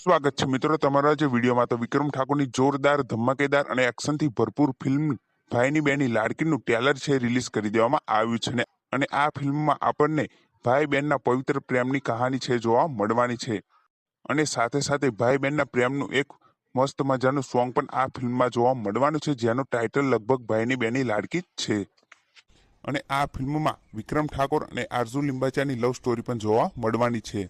સ્વાગત છે. મિત્રો, તમારા જે વિડીયોમાં તો વિક્રમ ઠાકોરની જોરદાર, ધમાકેદાર અને એક્શનથી ભરપૂર ફિલ્મ ભાઈની બેની લાડકીનું ટેલર છે રિલીઝ કરી દેવામાં આવ્યું છે અને આ ફિલ્મમાં આપણને ભાઈ બહેનના પવિત્ર પ્રેમની કહાની છે જોવા મળવાની છે. અને સાથે સાથે ભાઈ બહેનના પ્રેમનું એક મસ્ત મજાનું સોંગ પણ આ ફિલ્મમાં જોવા મળવાનું છે, જેનું ટાઇટલ લગભગ ભાઈની બેની લાડકી છે. અને આ ફિલ્મમાં વિક્રમ ઠાકોર અને આરઝુ લિંબાચાની લવ સ્ટોરી પણ જોવા મળવાની છે.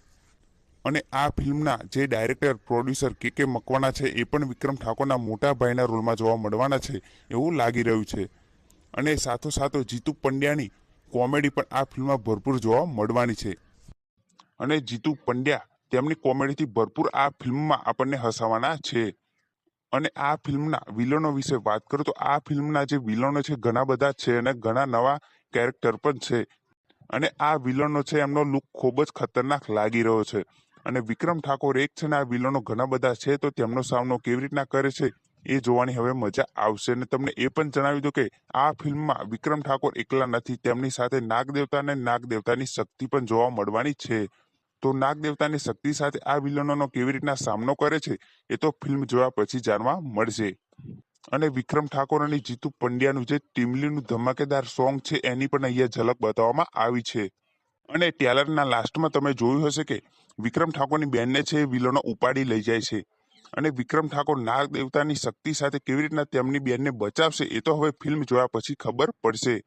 અને આ ફિલ્મના જે ડાયરેક્ટર, પ્રોડ્યુસર કે કે મકવાના છે, એ પણ વિક્રમ ઠાકોરના મોટા ભાઈના રોલમાં જોવા મળવાના છે એવું લાગી રહ્યું છે. અને સાથોસાથ જીતુ પંડ્યાની કોમેડી પણ આ ફિલ્મમાં ભરપૂર જોવા મળવાની છે. અને જીતુ પંડ્યા તેમની કોમેડીથી ભરપૂર આ ફિલ્મમાં આપણને હસાવાના છે. અને આ ફિલ્મના વિલનો વિશે વાત કરું તો આ ફિલ્મના જે વિલનો છે ઘણા બધા છે અને ઘણા નવા કેરેક્ટર પણ છે. અને આ વિલનો છે એમનો લુક ખૂબ જ ખતરનાક લાગી રહ્યો છે. અને વિક્રમ ઠાકોર એક છે ને આ વિલનો ઘણા બધા છે, તો તેમનો સામનો કેવી રીતના કરે છે એ જોવાની હવે મજા આવશે. અને તમને એ પણ જણાવી દો કે આ ફિલ્મમાં વિક્રમ ઠાકોર એકલા નથી, તેમની સાથે નાગ દેવતા અને નાગ દેવતાની શક્તિ પણ જોવા મળવાની છે. તો નાગ દેવતાની શક્તિ સાથે આ વિલનોનો કેવી રીતના સામનો કરે છે એ તો ફિલ્મ જોયા પછી જાણવા મળશે. અને વિક્રમ ઠાકોર અને જીતુ પંડ્યાનું જે ટીમલીનું ધમાકેદાર સોંગ છે એની પણ અહીંયા ઝલક બતાવવામાં આવી છે. અને ટેલરના લાસ્ટમાં તમે જોયું હશે કે વિક્રમ ઠાકોરની બેનને છે વિલનો ઉપાડી લઈ જાય છે. અને વિક્રમ ઠાકોર નાગ દેવતાની શક્તિ સાથે કેવી રીતના તેમની બેનને બચાવશે એ તો હવે ફિલ્મ જોયા પછી ખબર પડશે.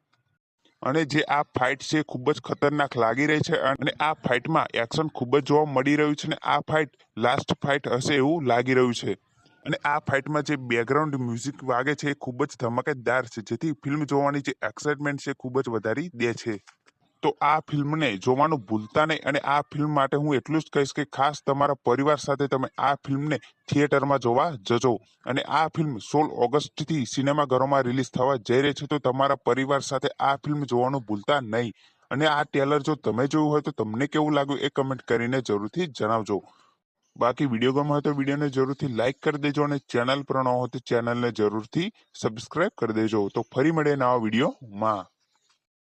અને જે આ ફાઇટ છે ખૂબ જ ખતરનાક લાગી રહી છે અને આ ફાઇટમાં એક્શન ખૂબ જ જોવા મળી રહ્યું છે અને આ ફાઇટ લાસ્ટ ફાઇટ હશે એવું લાગી રહ્યું છે. અને આ ફાઇટમાં જે બેકગ્રાઉન્ડ મ્યુઝિક વાગે છે એ ખૂબ જ ધમાકેદાર છે જેથી ફિલ્મ જોવાની જે એક્સાઇટમેન્ટ છે ખૂબ જ વધારી દે છે. તો આ ફિલ્મને જોવાનું ભૂલતા નહીં અને આ ફિલ્મ માટે હું એટલું જ કહીશ કે ખાસ તમારા પરિવાર સાથે તમે આ ફિલ્મને થિયેટરમાં જોવા જજો. અને આ ફિલ્મ સોળ ઓગસ્ટથી સિનેમાઘરોમાં રિલીઝ થવા જઈ રહી છે તો તમારા પરિવાર સાથે આ ફિલ્મ જોવાનું ભૂલતા નહીં. અને આ ટેલર જો તમે જોયું હોય તો તમને કેવું લાગ્યું એ કમેન્ટ કરીને જરૂરથી જણાવજો. બાકી વીડિયો ગમ્યો હોય તો વિડીયોને જરૂરથી લાઇક કરી દેજો અને ચેનલ પર ન હોય તો ચેનલને જરૂરથી સબસ્ક્રાઇબ કરી દેજો. તો ફરી મળે નવા વિડીયોમાં.